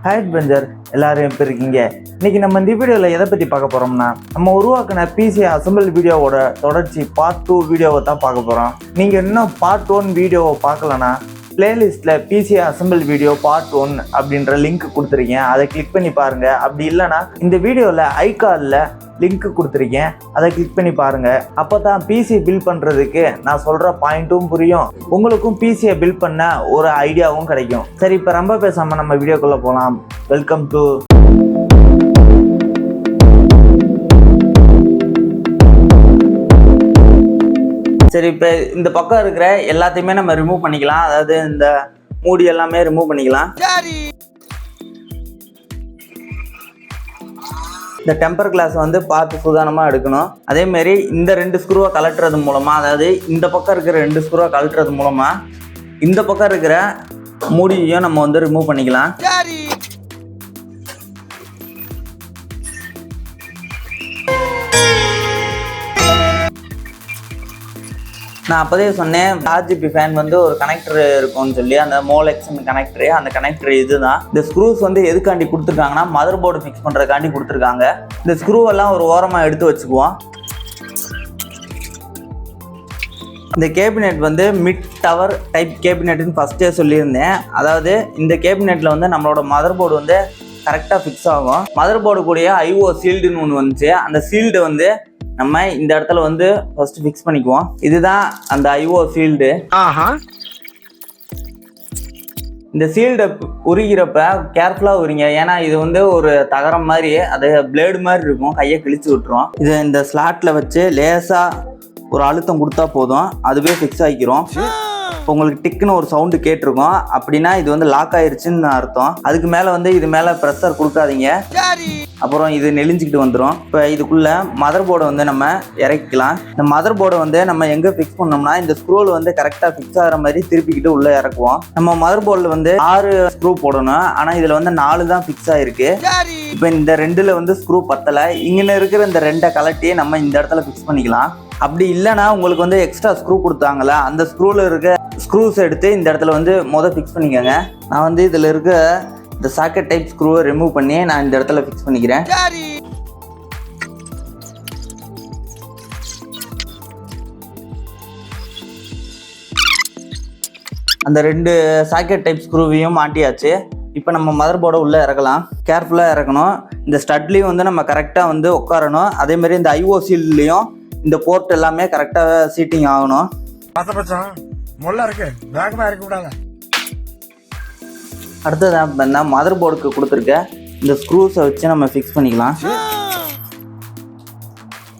Hi bencher எல்லாரும் எப்படி இருக்கீங்க? இன்னைக்கு நம்ம இந்த வீடியோவில் எதை பற்றி பார்க்க போகிறோம்னா நம்ம உருவாக்கின பிசி அசம்பிள் வீடியோவோட தொடர்ச்சி பார்ட் டூ வீடியோவை தான் பார்க்க போகிறோம் நீங்கள் இன்னும் பார்ட் ஒன் வீடியோவை பார்க்கலனா பிளேலிஸ்ட்டில் PC assemble video part one அப்படின்ற லிங்க் கொடுத்துருக்கேன். அதை கிளிக் பண்ணி பாருங்கள் அப்படி இல்லைனா இந்த வீடியோவில் ஐகாலில் லிங்க் கொடுத்துருக்கேன். அதை கிளிக் பண்ணி பாருங்கள் அப்போ தான் பிசி பில் பண்ணுறதுக்கு நான் சொல்கிற பாயிண்ட்டும் புரியும். உங்களுக்கும் பிசியை பில் பண்ண ஒரு ஐடியாவும் கிடைக்கும். சரி இப்போ ரொம்ப பேசாமல் நம்ம வீடியோக்குள்ளே போகலாம் வெல்கம் டு சரி இப்போ இந்த பக்கம் இருக்கிற எல்லாத்தையுமே நம்ம ரிமூவ் பண்ணிக்கலாம். அதாவது இந்த மூடி எல்லாமே ரிமூவ் பண்ணிக்கலாம். இந்த டெம்பர் கிளாஸ் வந்து பார்த்து சுதானமாக எடுக்கணும். அதே மாதிரி இந்த ரெண்டு ஸ்க்ரூவை கலட்டுறது மூலமாக அதாவது இந்த பக்கம் இருக்கிற ரெண்டு ஸ்க்ரூவை கலட்டுறது மூலமாக இந்த பக்கம் இருக்கிற மூடியையும் நம்ம வந்து ரிமூவ் பண்ணிக்கலாம். நான் அப்போதே சொன்னேன் ஆர்ஜிபி ஃபேன் வந்து ஒரு கனெக்டர் இருக்கும்னு சொல்லி அந்த மோலெக்ஷன் கனெக்டரு அந்த கனெக்டர் இதுதான். இந்த ஸ்க்ரூஸ் வந்து எதுக்காண்டி கொடுத்துருக்காங்கன்னா மதர் போர்டு ஃபிக்ஸ் பண்ணுறதுக்காண்டி கொடுத்துருக்காங்க. இந்த ஸ்க்ரூ எல்லாம் ஒரு ஓரமாக எடுத்து வச்சுக்குவோம். இந்த கேபினெட் வந்து மிட் டவர் டைப் கேபினெட்னு ஃபஸ்ட்டே சொல்லியிருந்தேன். அதாவது இந்த கேபினெட்டில் வந்து நம்மளோட மதர் போர்டு வந்து கரெக்டாக ஃபிக்ஸ் ஆகும். மதர் போர்டு கூடிய ஐஓ சீல்டுன்னு ஒன்று வந்துச்சு. அந்த சீல்டு வந்து நம்ம இந்த இடத்துல வந்து ஃபர்ஸ்ட் ஃபிக்ஸ் பண்ணிக்குவோம். இதுதான் அந்த ஐஓ ஃபீல்டு இந்த சீல்டை உருகிறப்ப கேர்ஃபுல்லாக உரிங்க. ஏன்னா இது வந்து ஒரு தகரம் மாதிரி அது பிளேடு மாதிரி இருக்கும். கையை கிழிச்சு விட்டுரும். இது இந்த ஸ்லாட்டில் வச்சு லேசாக ஒரு அழுத்தம் கொடுத்தா போதும். அதுவே ஃபிக்ஸ் ஆகிக்கிறோம் உங்களுக்கு டிக்குன்னு ஒரு சவுண்டு கேட்டிருக்கும். அப்படின்னா இது வந்து லாக் ஆயிருச்சுன்னு அர்த்தம். அதுக்கு மேலே வந்து இது மேலே ப்ரெஷர் கொடுக்காதீங்க. அப்புறம் இது நெளிஞ்சிக்கிட்டு வந்துடும் இப்போ இதுக்குள்ள மதர் போர்டை வந்து நம்ம இறக்கிக்கலாம். இந்த மதர் போர்டை வந்து நம்ம எங்கே ஃபிக்ஸ் பண்ணோம்னா இந்த ஸ்க்ரூவில் வந்து கரெக்டாக ஃபிக்ஸ் ஆகிற மாதிரி திருப்பிக்கிட்டு உள்ளே இறக்குவோம். நம்ம மதர் போர்டில் வந்து ஆறு ஸ்க்ரூ போடணும். ஆனால் இதில் வந்து நாலு தான் ஃபிக்ஸ் ஆகிருக்கு இப்போ இந்த ரெண்டில் வந்து ஸ்க்ரூ பத்தலை. இங்கே இருக்கிற இந்த ரெண்டை கலட்டி நம்ம இந்த இடத்துல ஃபிக்ஸ் பண்ணிக்கலாம். அப்படி இல்லைன்னா உங்களுக்கு வந்து எக்ஸ்ட்ரா ஸ்க்ரூ கொடுத்தாங்களா அந்த ஸ்க்ரூவில் இருக்க ஸ்க்ரூஸ் எடுத்து இந்த இடத்துல வந்து மொதல் ஃபிக்ஸ் பண்ணிக்கோங்க. நான் வந்து இதில் இருக்க இந்த சாக்கெட் டைப் ஸ்க்ரூவை ரிமூவ் பண்ணி நான் இந்த இடத்துல ஃபிக்ஸ் பண்ணிக்கிறேன். அந்த ரெண்டு சாக்கெட் டைப் ஸ்க்ரூவையும் மாட்டியாச்சு. இப்போ நம்ம மதர் போர்டை உள்ளே இறக்கலாம். கேர்ஃபுல்லாக இறக்கணும். இந்த ஸ்டட்லேயும் வந்து நம்ம கரெக்டாக வந்து உட்காரணும். அதேமாதிரி இந்த ஐஓசிலையும் இந்த போர்ட் எல்லாமே கரெக்டாக சீட்டிங் ஆகணும். முள்ள இருக்கு. வேகமா இறக்க விடாத. அடுத்தது இந்த மதர் போர்டுக்கு கொடுத்துருக்க இந்த ஸ்க்ரூஸை வச்சு நம்ம ஃபிக்ஸ் பண்ணிக்கலாம்.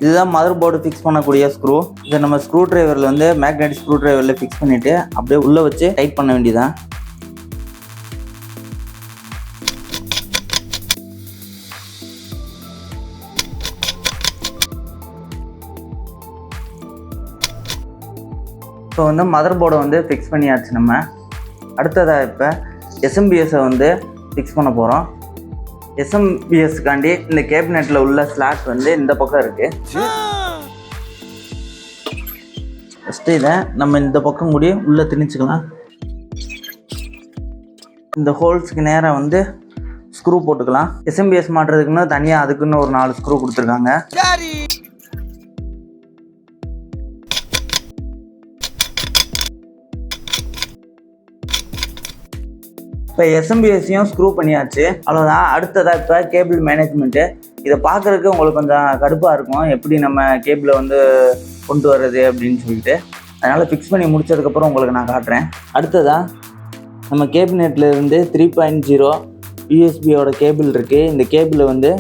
இதுதான் மதர் போர்டு ஃபிக்ஸ் பண்ணக்கூடிய ஸ்க்ரூ இதை நம்ம ஸ்க்ரூ டிரைவரில் வந்து மேக்னெட்டிக் ஸ்க்ரூ டிரைவரில் ஃபிக்ஸ் பண்ணிவிட்டு அப்படியே உள்ளே வச்சு டைட் பண்ண வேண்டியதான் இப்போ வந்து மதர் போர்டை வந்து ஃபிக்ஸ் பண்ணியாச்சு நம்ம. அடுத்ததாக இப்போ எஸ்எம்பிஎஸை வந்து ஃபிக்ஸ் பண்ண போகிறோம் எஸ்எம்பிஎஸ்க்காண்டி இந்த கேபினெட்டில் உள்ள ஸ்லாட் வந்து இந்த பக்கம் இருக்குது ஃபஸ்ட்டு இதை நம்ம இந்த பக்கம் கூடி உள்ளே திணிச்சுக்கலாம். இந்த ஹோல்ஸ்க்கு நேராக வந்து ஸ்க்ரூ போட்டுக்கலாம். எஸ்எம்பிஎஸ் மாட்டுறதுக்குன்னு தனியாக அதுக்குன்னு ஒரு நாலு ஸ்க்ரூ கொடுத்துருக்காங்க. இப்போ எஸ்எம்பிஎஸ்சியும் ஸ்க்ரூ பண்ணியாச்சு. அவ்வளோதான் அடுத்ததாக இப்போ கேபிள் மேனேஜ்மெண்ட்டு இதை பார்க்குறதுக்கு உங்களுக்கு கொஞ்சம் கடுப்பாக இருக்கும். எப்படி நம்ம கேபிளை வந்து கொண்டு வர்றது அப்படின்னு சொல்லிட்டு. அதனால் ஃபிக்ஸ் பண்ணி முடிச்சதுக்கப்புறம் உங்களுக்கு நான் காட்டுறேன். அடுத்ததாக நம்ம கேபினெட்லேருந்து த்ரீ பாயிண்ட் ஜீரோ யூஎஸ்பியோட கேபிள் இருக்குது இந்த கேபிளை வந்து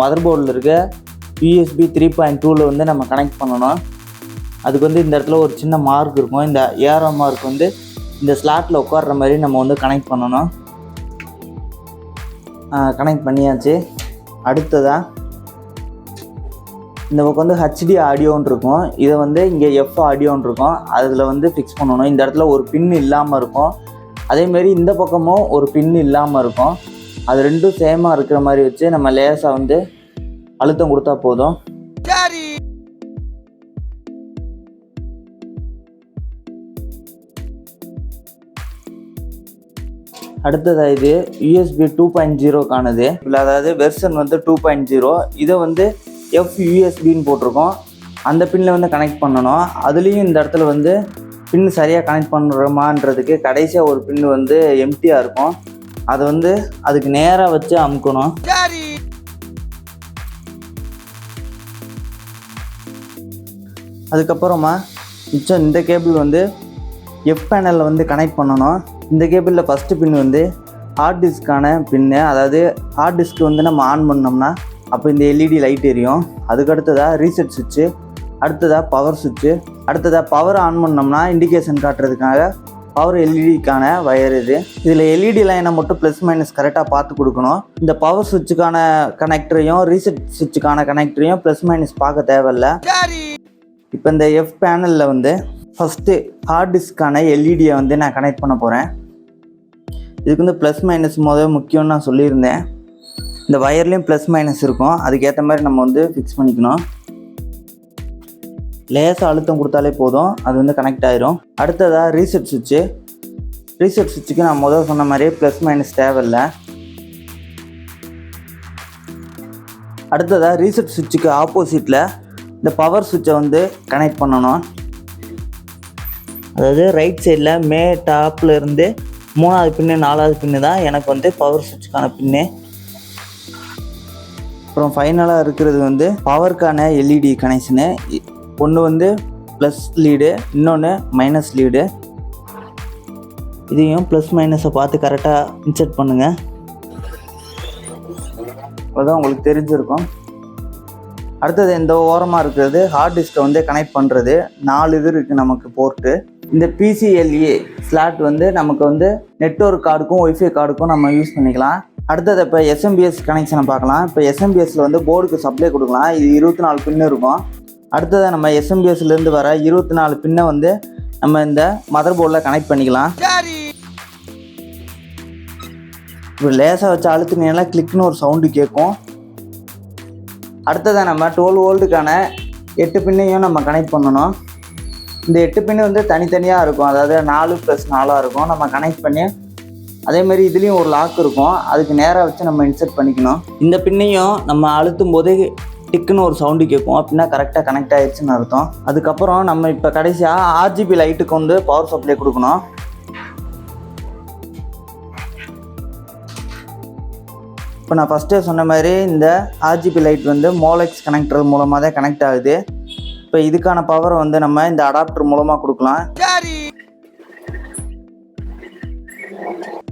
மதர் போர்டில் இருக்க யூஎஸ்பி த்ரீ பாயிண்ட் டூவில் வந்து நம்ம கனெக்ட் பண்ணணும். அதுக்கு வந்து இந்த இடத்துல ஒரு சின்ன மார்க் இருக்கும். இந்த ஏரோ மார்க் வந்து இந்த ஸ்லாட்டில் உட்கார்ற மாதிரி நம்ம வந்து கனெக்ட் பண்ணணும். கனெக்ட் பண்ணியாச்சு. அடுத்ததாக இந்த பக்கம் வந்து ஹச்டி ஆடியோன்னு இருக்கும். இதை வந்து இங்கே எஃப் ஆடியோன்னு இருக்கும். அதில் வந்து ஃபிக்ஸ் பண்ணணும். இந்த இடத்துல ஒரு பின் இல்லாமல் இருக்கும். அதேமாரி இந்த பக்கமும் ஒரு பின் இல்லாமல் இருக்கும். அது ரெண்டும் சேமாக இருக்கிற மாதிரி வச்சு நம்ம லேசாக வந்து அழுத்தம் கொடுத்தா போதும். அடுத்ததா இது யூஎஸ்பி டூ பாயிண்ட் ஜீரோக்கானது இல்லை அதாவது வெர்ஷன் வந்து டூ பாயிண்ட் ஜீரோ இதை வந்து எஃப் யூஎஸ்பின்னு போட்டிருக்கோம். அந்த பின்னில் வந்து கனெக்ட் பண்ணணும். அதுலேயும் இந்த இடத்துல வந்து பின் சரியாக கனெக்ட் பண்ணுறோமான்றதுக்கு கடைசியாக ஒரு பின் வந்து எம்டியாக இருக்கும். அதை வந்து அதுக்கு நேராக வச்சு அமுக்கணும். அதுக்கப்புறமா மிச்சம் இந்த கேபிள் வந்து எஃப் பேனலில் வந்து கனெக்ட் பண்ணணும். இந்த கேபிளில் ஃபஸ்ட்டு பின் வந்து ஹார்ட் டிஸ்க்கான பின்னு அதாவது ஹார்ட் டிஸ்க் வந்து நம்ம ஆன் பண்ணோம்னா அப்போ இந்த எல்இடி லைட் எரியும். அதுக்கு அடுத்ததாக ரீசெட் சுவிட்சு அடுத்ததாக பவர் சுவிட்சு அடுத்ததாக பவர் ஆன் பண்ணோம்னா இண்டிகேஷன் காட்டுறதுக்காக பவர் எல்இடிக்கான வயர் இது. இதில் எல்இடி லைனை மட்டும் ப்ளஸ் மைனஸ் கரெக்டாக பார்த்து கொடுக்கணும். இந்த பவர் சுவிட்சுக்கான கனெக்டரையும் ரீசெட் சுவிட்சுக்கான கனெக்டரையும் ப்ளஸ் மைனஸ் பார்க்க தேவையில்ல. இப்போ இந்த எஃப் பேனலில் வந்து ஃபஸ்ட்டு ஹார்ட் டிஸ்க்கான எல்இடியை வந்து நான் கனெக்ட் பண்ண போகிறேன் இதுக்கு வந்து ப்ளஸ் மைனஸ் முதல் முக்கியம்னு நான் சொல்லியிருந்தேன். இந்த ஒயர்லேயும் ப்ளஸ் மைனஸ் இருக்கும். அதுக்கேற்ற மாதிரி நம்ம வந்து ஃபிக்ஸ் பண்ணிக்கணும். லேசாக அழுத்தம் கொடுத்தாலே போதும். அது வந்து கனெக்ட் ஆயிரும். அடுத்ததாக ரீசெட் சுவிட்சு ரீசெட் சுவிட்சுக்கு நான் முதல் சொன்ன மாதிரியே ப்ளஸ் மைனஸ் தேவையில்லை. அடுத்ததாக ரீசெட் சுவிட்சுக்கு ஆப்போசிட்டில் இந்த பவர் சுவிட்சை வந்து கனெக்ட் பண்ணணும். அதாவது ரைட் சைடில் மே டாப்பில் இருந்து மூணாவது பின்னு நாலாவது பின்னு தான் எனக்கு வந்து பவர் சுவிட்சுக்கான பின்னு. அப்புறம் ஃபைனலாக இருக்கிறது வந்து பவருக்கான எல்இடி கனெக்ஷனு ஒன்று வந்து ப்ளஸ் லீடு இன்னொன்று மைனஸ் லீடு இதையும் ப்ளஸ் மைனஸை பார்த்து கரெக்டாக இன்செர்ட் பண்ணுங்கள் அதுதான் உங்களுக்கு தெரிஞ்சிருக்கும். அடுத்தது இந்த ஓரமாக இருக்கிறது ஹார்ட் டிஸ்கை வந்து கனெக்ட் பண்ணுறது நாலு இது இருக்குது நமக்கு போர்ட்டு இந்த பிசிஎல்இ ஸ்லாட் வந்து நமக்கு வந்து நெட்ஒர்க் கார்டுக்கும் ஒய்ஃபை கார்டுக்கும் நம்ம யூஸ் பண்ணிக்கலாம். அடுத்தது இப்போ எஸ்எம்பிஎஸ் கனெக்ஷனை பார்க்கலாம். இப்போ எஸ்எம்பிஎஸ்ல வந்து போர்டுக்கு சப்ளை கொடுக்கலாம். இது இருபத்தி நாலு பின்னு இருக்கும். அடுத்தது நம்ம எஸ்எம்பிஎஸ்லேருந்து வர இருபத்தி நாலு பின்னை வந்து நம்ம இந்த மதர் போர்டில் கனெக்ட் பண்ணிக்கலாம். இப்போ லேசாக வச்சு அழுத்துனீங்கன்னா கிளிக்னு ஒரு சவுண்டு கேட்கும். அடுத்ததாக நம்ம டுவெல் வோல்ட்டுக்கான எட்டு பின்னையும் நம்ம கனெக்ட் பண்ணணும். இந்த எட்டு பின்னு வந்து தனித்தனியாக இருக்கும். அதாவது நாலு ப்ளஸ் நாலாக இருக்கும். நம்ம கனெக்ட் பண்ணி அதே மாதிரி இதுலேயும் ஒரு லாக் இருக்கும். அதுக்கு நேராக வச்சு நம்ம இன்செர்ட் பண்ணிக்கணும். இந்த பின்னையும் நம்ம அழுத்தும் போதே டிக்குன்னு ஒரு சவுண்டு கேட்கும். அப்படின்னா கரெக்டாக கனெக்ட் ஆகிடுச்சுன்னு அர்த்தம். அதுக்கப்புறம் நம்ம இப்போ கடைசியாக ஆர்ஜிபி லைட்டுக்கு வந்து பவர் சப்ளை கொடுக்கணும். இப்போ நான் ஃபஸ்ட்டே சொன்ன மாதிரி இந்த ஆர்ஜிபி லைட் வந்து மோலெக்ஸ் கனெக்டர் மூலமாக தான் கனெக்ட் ஆகுது. இப்போ இதுக்கான பவரை வந்து நம்ம இந்த அடாப்டர் மூலமாக கொடுக்கலாம்.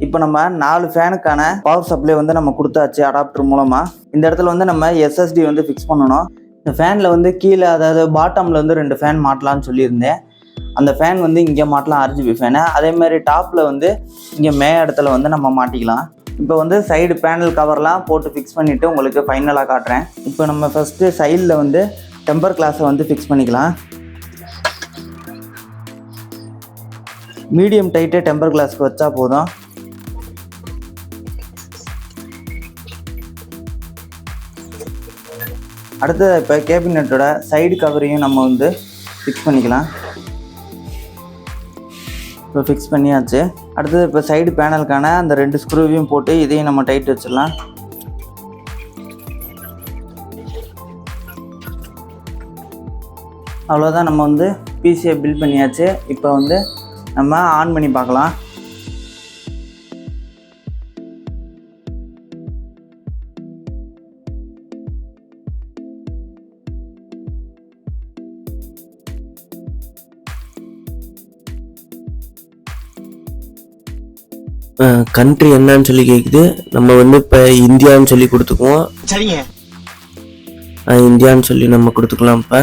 இப்போ நம்ம நாலு ஃபேனுக்கான பவர் சப்ளை வந்து நம்ம கொடுத்தாச்சு அடாப்டர் மூலமாக இந்த இடத்துல வந்து நம்ம எஸ்எஸ்டி வந்து ஃபிக்ஸ் பண்ணணும். இந்த ஃபேனில் வந்து கீழே அதாவது பாட்டமில் வந்து ரெண்டு ஃபேன் மாட்டலாம்னு சொல்லியிருந்தேன். அந்த ஃபேன் வந்து இங்கே மாட்டலாம் ஆர்ஜிபி ஃபேனை அதே மாதிரி டாப்பில் வந்து இங்கே மே இடத்துல வந்து நம்ம மாட்டிக்கலாம். இப்போ வந்து சைடு பேனல் கவர்லாம் போட்டு ஃபிக்ஸ் பண்ணிவிட்டு உங்களுக்கு ஃபைனலாக காட்டுறேன். இப்போ நம்ம ஃபஸ்ட்டு சைடில் வந்து டெம்பர் கிளாஸை வந்து ஃபிக்ஸ் பண்ணிக்கலாம். மீடியம் டைட்டே டெம்பர் கிளாஸ்க்கு வச்சா போதும். அடுத்தது இப்போ கேபினெட்டோட சைடு கவரையும் நம்ம வந்து ஃபிக்ஸ் பண்ணிக்கலாம். இப்போ ஃபிக்ஸ் பண்ணியாச்சு. அடுத்தது இப்போ சைடு பேனலுக்கான அந்த ரெண்டு ஸ்க்ரூவையும் போட்டு இதையும் நம்ம டைட் வச்சிடலாம். அவ்வளோதான் நம்ம வந்து பிசியை பில் பண்ணியாச்சு. இப்போ வந்து நம்ம ஆன் பண்ணி பார்க்கலாம். கண்ட்ரி என்னன்னு சொல்லி கேட்குது நம்ம வந்து இப்போ இந்தியான்னு சொல்லி கொடுத்துக்குவோம். சரிங்க. இந்தியான்னு சொல்லி நம்ம கொடுத்துக்கலாம் இப்போ.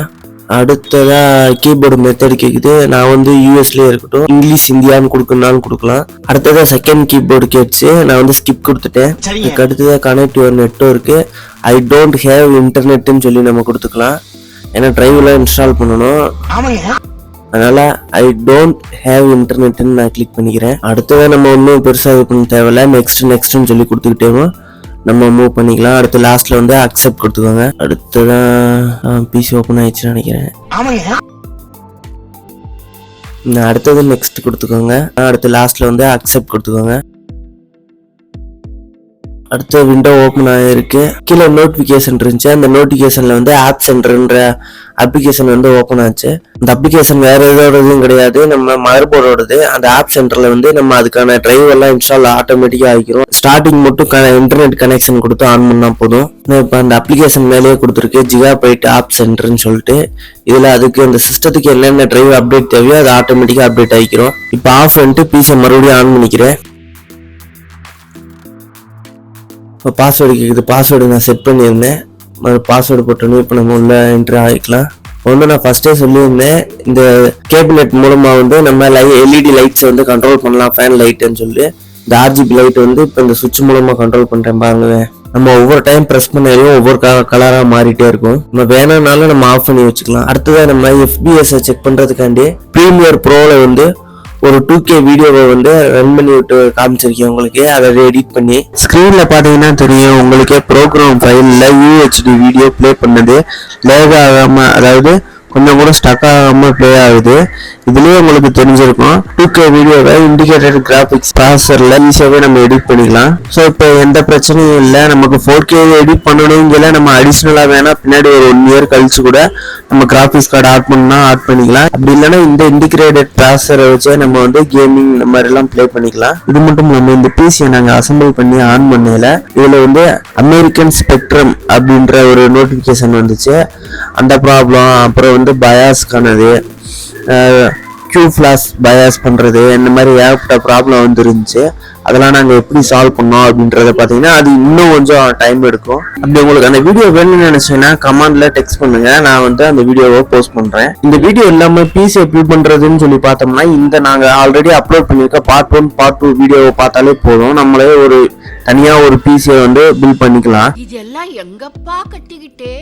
அடுத்ததா கீபோர்டு மெத்தட் கேட்குது நான் வந்து யூஎஸ்லேயே இருக்கட்டும் இங்கிலீஷ் இந்தியான்னு கொடுக்கணும்னாலும் கொடுக்கலாம். அடுத்ததா செகண்ட் கீபோர்டு கேட்டுச்சு. நான் வந்து ஸ்கிப் கொடுத்துட்டேன். அதுக்கு அடுத்ததா connect your network I don't have இன்டர்நெட்னு சொல்லி நம்ம கொடுத்துக்கலாம். ஏன்னா டிரைவ்லாம் இன்ஸ்டால் பண்ணணும். அதனால ஐ டோன்ட் ஹேவ் இன்டர்நெட்னு நான் கிளிக் பண்ணிக்கிறேன். அடுத்ததான் நம்ம ஒன்றும் பெருசாக இது பண்ண தேவையில்ல. நெக்ஸ்ட் நெக்ஸ்ட்னு சொல்லி கொடுத்துக்கிட்டேமோ நம்ம மூவ் பண்ணிக்கலாம். அடுத்து லாஸ்ட்ல வந்து அக்செப்ட் கொடுத்துக்கோங்க. அடுத்ததான் பிசி ஓப்பன் ஆயிடுச்சுன்னு நினைக்கிறேன். அடுத்தது நெக்ஸ்ட் கொடுத்துக்கோங்க. அடுத்து லாஸ்ட்ல வந்து அக்செப்ட் கொடுத்துக்கோங்க. அடுத்த விண்டோ ஓப்பன் ஆகிருக்கு கீழே நோட்டிஃபிகேஷன் இருந்துச்சு. அந்த நோட்டிஃபிகேஷனில் வந்து ஆப் சென்டர்ன்ற அப்ளிகேஷன் வந்து ஓப்பன் ஆச்சு. அந்த அப்ளிகேஷன் வேறு எதோடதும் கிடையாது. நம்ம மதர் போர்டோடது அந்த ஆப் சென்டரில் வந்து நம்ம அதுக்கான டிரைவ் எல்லாம் இன்ஸ்டால் ஆட்டோமேட்டிக்காக ஆகிக்கிறோம் ஸ்டார்டிங் மட்டும் இன்டர்நெட் கனெக்ஷன் கொடுத்து ஆன் பண்ணால் போதும். இப்போ அந்த அப்ளிகேஷன் மேலேயே கொடுத்துருக்கு. ஜிகா பைட் ஆப் சென்டர்னு சொல்லிட்டு. இதில் அதுக்கு அந்த சிஸ்டத்துக்கு என்னென்ன டிரைவ் அப்டேட் தேவையோ அது ஆட்டோமேட்டிக்காக அப்டேட் ஆகிக்கிறோம் இப்போ ஆஃப் பண்ணிட்டு பிசியை மறுபடியும் ஆன் பண்ணிக்கிறேன். இப்போ பாஸ்வேர்டு கேட்குது பாஸ்வேர்டு நான் செட் பண்ணியிருந்தேன். பாஸ்வேர்டு போட்டோன்னே இப்போ நம்ம உள்ள என்ட்ரி ஆகிக்கலாம். ஒன்று நான் ஃபஸ்ட்டே சொல்லியிருந்தேன். இந்த கேபினெட் மூலமாக வந்து நம்ம லை எல்இடி லைட்ஸை வந்து கண்ட்ரோல் பண்ணலாம். ஃபேன் லைட்டுன்னு சொல்லி. இந்த ஆர்ஜிபி லைட் வந்து இப்போ இந்த சுவிட்ச் மூலமாக கண்ட்ரோல் பண்ணுறேன் பாருங்களேன் நம்ம ஒவ்வொரு டைம் ப்ரெஸ் பண்ணாலும் ஒவ்வொரு கலராக மாறிட்டே இருக்கும். நம்ம வேணும்னாலும் நம்ம ஆஃப் பண்ணி வச்சுக்கலாம். அடுத்ததாக நம்ம எஃபிஎஸ் செக் பண்ணுறதுக்காண்டி ப்ரீமியர் ப்ரோவில் வந்து ஒரு டூ கே வீடியோவை வந்து ரன் பண்ணி விட்டு காமிச்சிருக்கேன் உங்களுக்கு. அதை எடிட் பண்ணி ஸ்க்ரீனில் பார்த்தீங்கன்னா தெரியும் உங்களுக்கே ப்ரோக்ராம் ஃபைலில் யூஹெச்டி வீடியோ ப்ளே பண்ணது. லேக் ஆகாமல் அதாவது கொஞ்சம் கூட ஸ்டக் ஆகாமல் ப்ளே ஆகுது. இதுலேயே உங்களுக்கு தெரிஞ்சிருக்கும். டூ கே வீடியோவை இண்டிகேட்டட் கிராஃபிக்ஸ் ப்ராசஸர்ல ஈஸியாகவே நம்ம எடிட் பண்ணிக்கலாம். ஸோ இப்போ எந்த பிரச்சனையும் இல்லை. நமக்கு ஃபோர் கே எடிட் பண்ணணுங்கிற நம்ம அடிஷ்னலாக வேணால் பின்னாடி ஒரு ஒன் இயர் கழிச்சு கூட நம்ம கிராஃபிக்ஸ் கார்டு ஆட் பண்ணால் ஆட் பண்ணிக்கலாம். அப்படி இல்லைன்னா இந்த இண்டிகிரேட்டட் ப்ராசஸரை வச்சே நம்ம வந்து கேமிங் இந்த மாதிரிலாம் ப்ளே பண்ணிக்கலாம். இது மட்டும் நம்ம இந்த பிசியை நாங்கள் அசம்பிள் பண்ணி ஆன் பண்ணல இதில் வந்து அமெரிக்கன் ஸ்பெக்ட்ரம் அப்படின்ற ஒரு நோட்டிஃபிகேஷன் வந்துச்சு. அந்த ப்ராப்ளம் அப்புறம் வந்து பயாஸ்க்கானது க்யூ ஃபிளாஷ் பயாஸ் பண்ணுறது இந்த மாதிரி ஏகப்பட்ட ப்ராப்ளம் வந்துருந்துச்சு. அதெல்லாம் நாங்கள் எப்படி சால்வ் பண்ணோம் அப்படின்றத பார்த்தீங்கன்னா அது இன்னும் கொஞ்சம் டைம் எடுக்கும். அப்படி உங்களுக்கு அந்த வீடியோ வேணும்னு நினச்சிங்கன்னா கமெண்ட்ல டெக்ஸ்ட் பண்ணுங்கள் நான் வந்து அந்த வீடியோவை போஸ்ட் பண்ணுறேன் இந்த வீடியோ இல்லாமல் பிசி எப்படி பண்ணுறதுன்னு சொல்லி பார்த்தோம்னா இந்த நாங்கள் ஆல்ரெடி அப்லோட் பண்ணியிருக்க பார்ட் ஒன் பார்ட் டூ வீடியோவை பார்த்தாலே போதும். நம்மளே ஒரு தனியாக ஒரு பிசியை வந்து பில் பண்ணிக்கலாம். இதெல்லாம் எங்கப்பா கட்டிக்கிட்டே?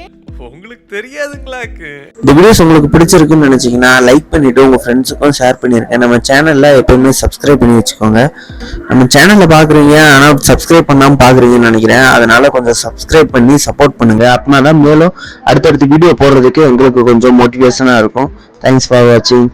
உங்களுக்கு தெரியாதுங்களாக்கு? இந்த வீடியோஸ் உங்களுக்கு பிடிச்சிருக்குன்னு நினச்சிங்கன்னா லைக் பண்ணிட்டு உங்கள் ஃப்ரெண்ட்ஸுக்கும் ஷேர் பண்ணியிருக்கேன் நம்ம சேனலில் எப்பயுமே சப்ஸ்கிரைப் பண்ணி வச்சுக்கோங்க. நம்ம சேனலில் பார்க்குறீங்க ஆனால் சப்ஸ்கிரைப் பண்ணாமல் பார்க்குறீங்கன்னு நினைக்கிறேன். அதனால் கொஞ்சம் சப்ஸ்கிரைப் பண்ணி சப்போர்ட் பண்ணுங்க. அப்படின்னா தான் மேலும் அடுத்தடுத்து வீடியோ போடுறதுக்கு எங்களுக்கு கொஞ்சம் மோட்டிவேஷனாக இருக்கும். தேங்க்ஸ் ஃபார் வாட்சிங்